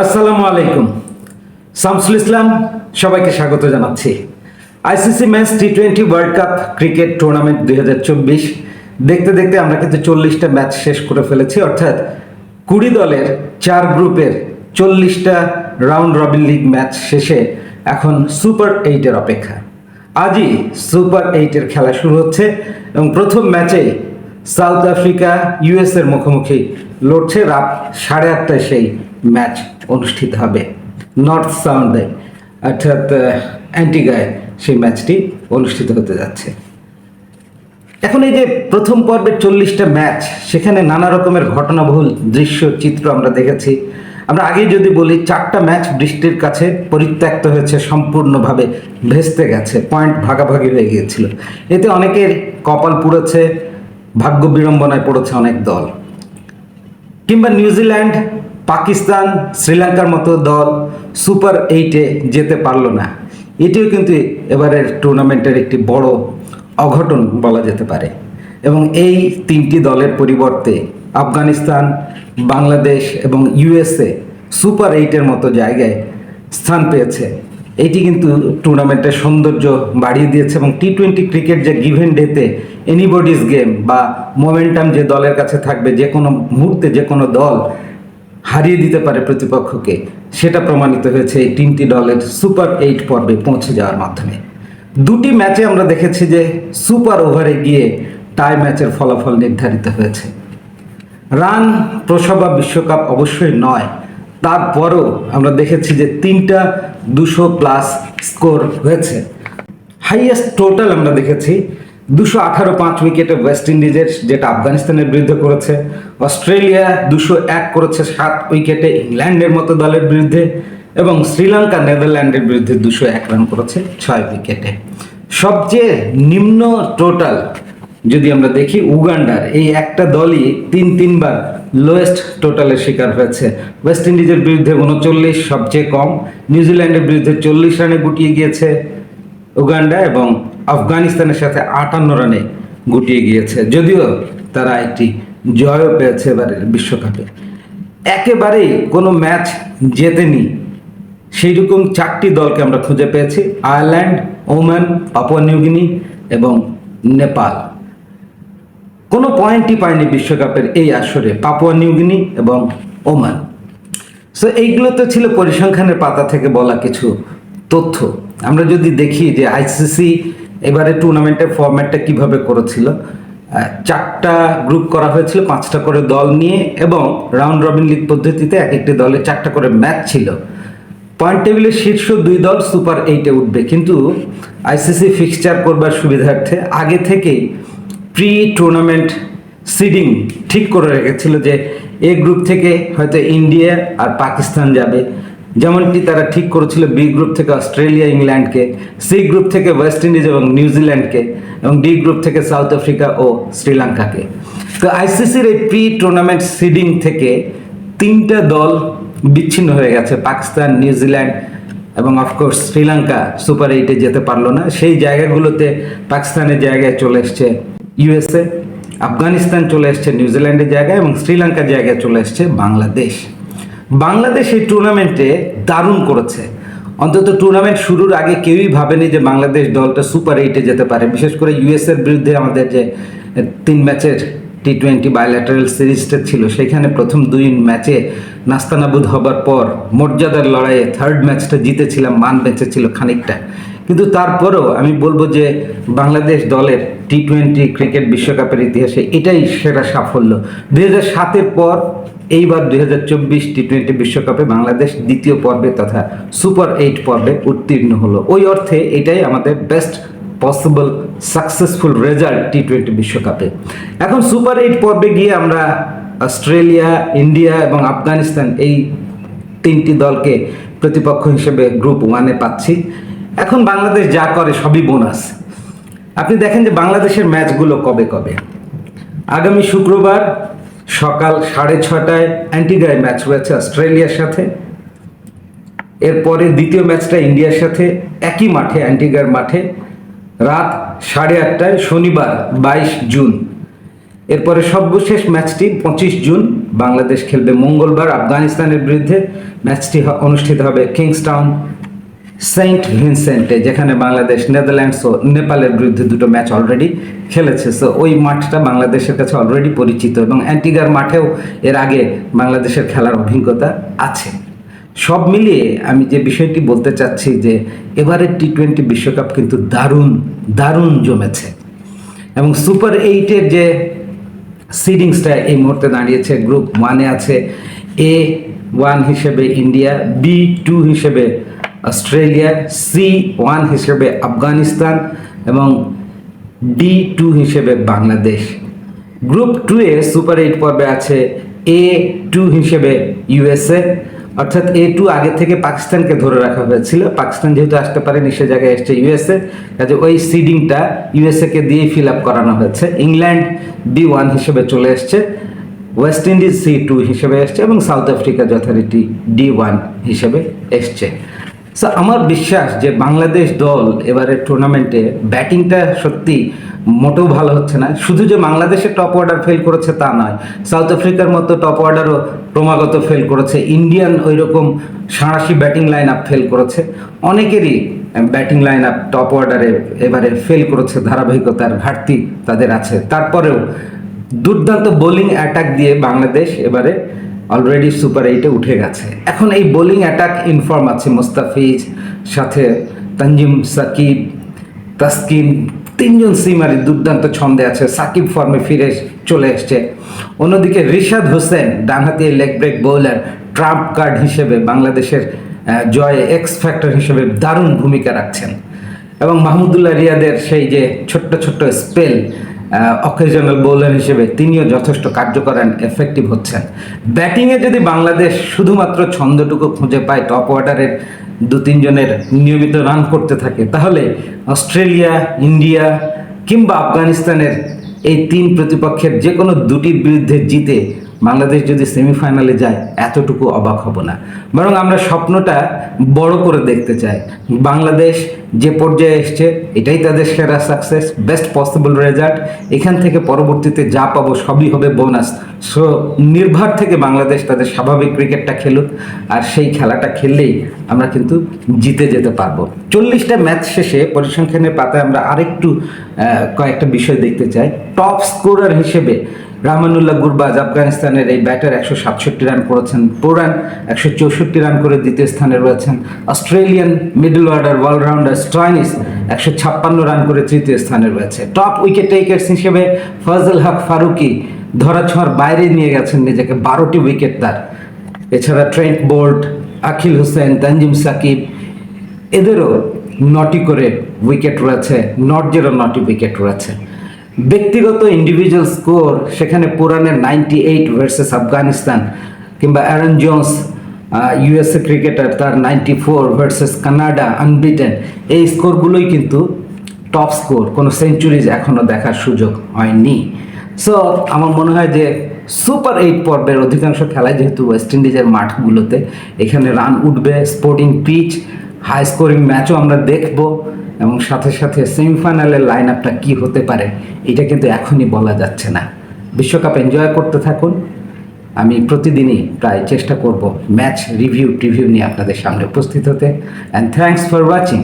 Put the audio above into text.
আসসালামু আলাইকুম। শামসুল ইসলাম, সবাইকে স্বাগত জানাচ্ছি। ICC match T twenty World Cup cricket tournament দুই হাজার চব্বিশ। দেখতে দেখতে আমরা কিন্তু চল্লিশটা ম্যাচ শেষ করে ফেলেছি, অর্থাৎ কুড়ি দলের চার গ্রুপের চল্লিশটা রাউন্ড রবিন লিগ ম্যাচ শেষে এখন সুপার এইটের অপেক্ষা। আজই সুপার এইটের খেলা শুরু হচ্ছে এবং প্রথম ম্যাচে সাউথ আফ্রিকা ইউএস এর মুখোমুখি লড়ছে রাত সাড়ে আটটায় সেই ম্যাচ অনুষ্ঠিত হবে। নর্থ সাউন্ডে, অর্থাৎ অ্যান্টিগায় সেই ম্যাচটি অনুষ্ঠিত হতে যাচ্ছে। এখন এই যে প্রথম পর্বের চল্লিশটা ম্যাচ, সেখানে নানা রকমের ঘটনাবহুল দৃশ্য, চিত্র আমরা দেখেছি। আমরা আগেই যদি বলি, চারটা ম্যাচ বৃষ্টির কাছে পরিত্যক্ত হয়েছে, সম্পূর্ণভাবে ভেস্তে গেছে, পয়েন্ট ভাগাভাগি হয়ে গিয়েছিল। এতে অনেকের কপাল পুড়েছে, ভাগ্য বিড়ম্বনায় পড়েছে অনেক দল। কিংবা নিউজিল্যান্ড পাকিস্তান শ্রীলঙ্কার মতো দল সুপার এইটে যেতে পারল না। এটিও কিন্তু এবারের টুর্নামেন্টের একটি বড় অঘটন বলা যেতে পারে। এবং এই তিনটি দলের পরিবর্তে আফগানিস্তান, বাংলাদেশ এবং ইউএসএ সুপার এইটের মতো জায়গায় স্থান পেয়েছে। এটি কিন্তু টুর্নামেন্টের সৌন্দর্য বাড়িয়ে দিয়েছে এবং টি টোয়েন্টি ক্রিকেট যে গিভেন ডেতে এনিবডিজ গেম বা মোমেন্টাম যে দলের কাছে থাকবে, যে কোনো মুহূর্তে যে কোনো দল হারিয়ে দিতে পারে প্রতিপক্ষকে। সেটা প্রমাণিত হয়েছে এই তিনটি দলের সুপার এইট পর্বে পৌঁছে যাওয়ার মাধ্যমে। দুটি ম্যাচে আমরা দেখেছি যে সুপার ওভারে গিয়ে টাই ম্যাচের ফলাফল নির্ধারিত হয়েছে। রান প্রসবা বিশ্বকাপ অবশ্যই নয়। তারপরও আমরা দেখেছি যে তিনটা দুশো প্লাস স্কোর হয়েছে। হাইয়েস্ট টোটাল আমরা দেখেছি দুশো আঠারো পাঁচ উইকেটে ওয়েস্ট ইন্ডিজের যেটা আফগানিস্তানের বিরুদ্ধে করেছে, অস্ট্রেলিয়া দুশো এক করেছে, সাত উইকেটে ইংল্যান্ডের মতো দলের বিরুদ্ধে এবং শ্রীলঙ্কা, নেদারল্যান্ডের বিরুদ্ধে দুশো এক রান করেছে, ছয় উইকেটে। সবচেয়ে নিম্ন টোটাল যদি আমরা দেখি, উগান্ডার এই একটা দলই তিন তিনবার লোয়েস্ট টোটালের শিকার হয়েছে। ওয়েস্ট ইন্ডিজের বিরুদ্ধে উনচল্লিশ, সবচেয়ে কম। নিউজিল্যান্ডের বিরুদ্ধে চল্লিশ রানে গুটিয়ে গিয়েছে। উগান্ডা এবং আফগানিস্তানের সাথে আটান্ন রানে গুটিয়ে গিয়েছে। যদিও তারা একটি জয়ও পেয়েছে এবারের বিশ্বকাপে। একেবারেই কোনো ম্যাচ জেতেনি। সেই রকম চারটি দলকে আমরা খুঁজে পেয়েছি। আয়ারল্যান্ড, ওমান, পাপুয়া নিউগিনি এবং নেপাল। কোনো পয়েন্টই পায়নি বিশ্বকাপের এই আসরে পাপুয়া নিউগিনি এবং ওমান। সো এইগুলো তো ছিল পরিসংখ্যানের পাতা থেকে বলা কিছু তথ্য। আমরা যদি দেখি যে আইসিসি এবারে টুর্নামেন্টের ফরম্যাটটা কীভাবে করেছিল চারটা গ্রুপ করা হয়েছিল, পাঁচটা করে দল নিয়ে এবং রাউন্ড রবিন লিগ পদ্ধতিতে এক একটি দলে চারটা করে ম্যাচ ছিল। পয়েন্ট টেবিলের শীর্ষ দুই দল সুপার এইটে উঠবে। কিন্তু আইসিসি ফিক্সচার করবার সুবিধার্থে আগে থেকেই প্রি টুর্নামেন্ট সিডিং ঠিক করে রেখেছিল যে এ গ্রুপ থেকে হয়তো ইন্ডিয়া আর পাকিস্তান যাবে। যেমনটি তারা ঠিক করেছিল বি গ্রুপ থেকে অস্ট্রেলিয়া, ইংল্যান্ডকে, সি গ্রুপ থেকে ওয়েস্ট ইন্ডিজ এবং নিউজিল্যান্ডকে এবং ডি গ্রুপ থেকে সাউথ আফ্রিকা ও শ্রীলঙ্কাকে। তো আইসিসির এই প্রি টুর্নামেন্ট সিডিং থেকে তিনটা দল বিচ্ছিন্ন হয়ে গেছে। পাকিস্তান নিউজিল্যান্ড এবং অফকোর্স শ্রীলঙ্কা সুপার এইটে যেতে পারল না। সেই জায়গাগুলোতে পাকিস্তানের জায়গায় চলে এসছে ইউএসএ আফগানিস্তান চলে এসছে নিউজিল্যান্ডের জায়গায় এবং শ্রীলঙ্কার জায়গায় চলে এসছে বাংলাদেশ। বাংলাদেশ এই টুর্নামেন্টে দারুণ করেছে। অন্তত টুর্নামেন্ট শুরুর আগে কেউই ভাবেনি যে বাংলাদেশ দলটা সুপার এইটে যেতে পারে। বিশেষ করে ইউএস এর বিরুদ্ধে আমাদের যে তিন ম্যাচের টি টোয়েন্টি বায়োল্যাটারাল সিরিজটা ছিল, সেখানে প্রথম দুই ম্যাচে নাস্তানাবুদ হবার পর মর্যাদার লড়াইয়ে থার্ড ম্যাচটা জিতেছিলাম, মান ম্যাচে বেঁচেছিল খানিকটা। কিন্তু তারপরেও আমি বলব যে বাংলাদেশ দলের টি টোয়েন্টি ক্রিকেট বিশ্বকাপের ইতিহাসে এটাই সেরা সাফল্য। দু হাজার সাতের পর এইবার দুই হাজার চব্বিশ টি টোয়েন্টি বিশ্বকাপে বাংলাদেশ দ্বিতীয় পর্বে তথা সুপার এইট পর্বে উত্তীর্ণ হলো। ওই অর্থে এটাই আমাদের best possible successful result T twenty বিশ্বকাপে। এখন সুপার এইট পর্বে গিয়ে আমরা অস্ট্রেলিয়া, ইন্ডিয়া এবং আফগানিস্তান এই তিনটি দলকে প্রতিপক্ষ হিসেবে গ্রুপ ওয়ানে পাচ্ছি। এখন বাংলাদেশ যা করে সবই বোনাস আপনি দেখেন যে বাংলাদেশের ম্যাচগুলো কবে কবে? আগামী শুক্রবার সকাল সাড়ে ছটায় অ্যান্টিগায় ম্যাচ রয়েছে অস্ট্রেলিয়ার সাথে। এরপরে দ্বিতীয় ম্যাচটা ইন্ডিয়ার সাথে, একই মাঠে অ্যান্টিগার মাঠে, রাত সাড়ে আটটায়, শনিবার বাইশ জুন। এরপরে সর্বশেষ ম্যাচটি পঁচিশ জুন, বাংলাদেশ খেলবে মঙ্গলবার, আফগানিস্তানের বিরুদ্ধে ম্যাচটি অনুষ্ঠিত হবে কিংসটাউন সেন্ট ভিনসেন্টে, যেখানে বাংলাদেশ, নেদারল্যান্ডস ও নেপালের বিরুদ্ধে দুটো ম্যাচ অলরেডি খেলেছে। সো ওই মাঠটা বাংলাদেশের কাছে অলরেডি পরিচিত এবং অ্যান্টিগার মাঠেও এর আগে বাংলাদেশের খেলার অভিজ্ঞতা আছে। সব মিলিয়ে আমি যে বিষয়টি বলতে চাচ্ছি যে, এবারের টি টোয়েন্টি বিশ্বকাপ কিন্তু দারুণ দারুণ জমেছে। এবং সুপার এইটের যে সিডিংসটা এই মুহূর্তে দাঁড়িয়েছে গ্রুপ ওয়ানে আছে এ ওয়ান হিসেবে ইন্ডিয়া বি টু হিসেবে অস্ট্রেলিয়া, সি ওয়ান হিসেবে আফগানিস্তান এবং ডি টু হিসেবে Bangladesh. Group two A super eight পর্বে আছে এ টু হিসেবে ইউএসএ অর্থাৎ এ টু আগে থেকে পাকিস্তানকে ধরে রাখা হয়েছিল। পাকিস্তান যেহেতু আসতে পারেনি, সে জায়গায় এসছে ইউএসএ কাজে ওই সিডিংটা ইউএসএ কে দিয়ে ফিল আপ করানো হয়েছে। ইংল্যান্ড বি ওয়ান হিসেবে চলে এসছে। ওয়েস্ট ইন্ডিজ সি টু হিসেবে এসছে এবং সাউথ আফ্রিকা যথারীতি ডি ওয়ান হিসেবে এসছে। সো আমার বিশ্বাস যে বাংলাদেশ দল এবারে টুর্নামেন্টে ব্যাটিংটা সত্যি মোটেও ভালো হচ্ছে না। শুধু যে বাংলাদেশে টপ অর্ডার ফেল করেছে তা নয় সাউথ আফ্রিকার মতো টপ অর্ডারও ক্রমাগত ফেল করেছে। ইন্ডিয়ান ওই রকম সাঁড়াশি ব্যাটিং লাইন আপ ফেল করেছে। অনেকেরই ব্যাটিং লাইন আপ টপ অর্ডারে এবারে ফেল করেছে, ধারাবাহিকতার ঘাটতি তাদের আছে। তারপরেও দুর্দান্ত বোলিং অ্যাটাক দিয়ে বাংলাদেশ এবারে অলরেডি সুপার এইটে উঠে গেছে। এখন এই বোলিং অ্যাটাক ইনফর্ম আছে মোস্তাফিজ, সাথে তানজিম, সাকিব, তাসকিন, তিনজন সিমারি দুর্দান্ত ছন্দে আছে। সাকিব ফর্মে ফিরে চলে এসছে। অন্যদিকে রিশাদ হোসেন, ডানহাতি leg break bowler trump card হিসেবে বাংলাদেশের জয়ে এক্স ফ্যাক্টর হিসেবে দারুণ ভূমিকা রাখছেন। এবং মাহমুদুল্লাহ রিয়াদের সেই যে ছোট্ট ছোট্ট স্পেল অকেশনাল বোলার হিসেবে তিনিও যথেষ্ট কার্যকর অ্যান্ড এফেক্টিভ হচ্ছেন। ব্যাটিংয়ে যদি বাংলাদেশ শুধুমাত্র ছন্দটুকু খুঁজে পায় টপ অর্ডারের দু, তিনজনের নিয়মিত রান করতে থাকে, তাহলে অস্ট্রেলিয়া, ইন্ডিয়া কিংবা আফগানিস্তানের এই তিন প্রতিপক্ষের যে কোনো দুটির বিরুদ্ধে জিতে বাংলাদেশ যদি সেমিফাইনালে যায়, এতটুকু অবাক হব না। বরং আমরা স্বপ্নটা বড় করে দেখতে চাই। বাংলাদেশ যে পর্যায়ে এসছে, এটাই তাদের সেরা সাকসেস বেস্ট পসিবল রেজাল্ট এখান থেকে পরবর্তীতে যা পাবো সবই হবে বোনাস সো নির্ভর থেকে বাংলাদেশ তাদের স্বাভাবিক ক্রিকেটটা খেলুক, আর সেই খেলাটা খেললেই আমরা কিন্তু জিতে যেতে পারব। চল্লিশটা ম্যাচ শেষে পরিসংখ্যানের পাতায় আমরা আরেকটু কয়েকটা বিষয় দেখতে চাই। টপ স্কোরার হিসেবে রাহমানুল্লাহ গুরবাজ আফগানিস্তানের এই ব্যাটার একশো সাতষট্টি রান করেছেন পুরান একশো চৌষট্টি রান করে দ্বিতীয় স্থানে রয়েছেন। Australian middle order allrounder Stoinis একশো ছাপ্পান্ন রান করে তৃতীয় স্থানে রয়েছে। টপ উইকেট টেকার্স হিসেবে ফজল হক ফারুকি ধরাছোঁয়ার বাইরে নিয়ে গেছেন নিজেকে, বারোটি উইকেট তার। এছাড়া Trent Boult Akeal Hosein Tanzim Sakib এদেরও নটি করে উইকেট রয়েছে নর্জেরও নটি উইকেট রয়েছে। ব্যক্তিগত ইন্ডিভিজুয়াল স্কোর সেখানে পুরানের নাইনটি এইট ভার্সেস আফগানিস্তান কিংবা অ্যারন জোন্স ইউএসএ ক্রিকেটার তার ninety four versus Canada unbeaten এই স্কোরগুলোই কিন্তু টপ স্কোর কোনো সেঞ্চুরিজ এখনও দেখার সুযোগ হয়নি। সো আমার মনে হয় যে সুপার এইট পর্বের অধিকাংশ খেলায় যেহেতু ওয়েস্ট ইন্ডিজের মাঠগুলোতে, এখানে রান উঠবে। স্পোর্টিং পিচ হাই স্কোরিং ম্যাচও আমরা দেখব এবং সাথে সাথে সেমিফাইনালের লাইন আপটা কী হতে পারে, এটা কিন্তু এখনই বলা যাচ্ছে না। বিশ্বকাপ এনজয় করতে থাকুন। আমি প্রতিদিনই প্রায় চেষ্টা করব ম্যাচ রিভিউ টিভিউ নিয়ে আপনাদের সামনে উপস্থিত হতে। And thanks for watching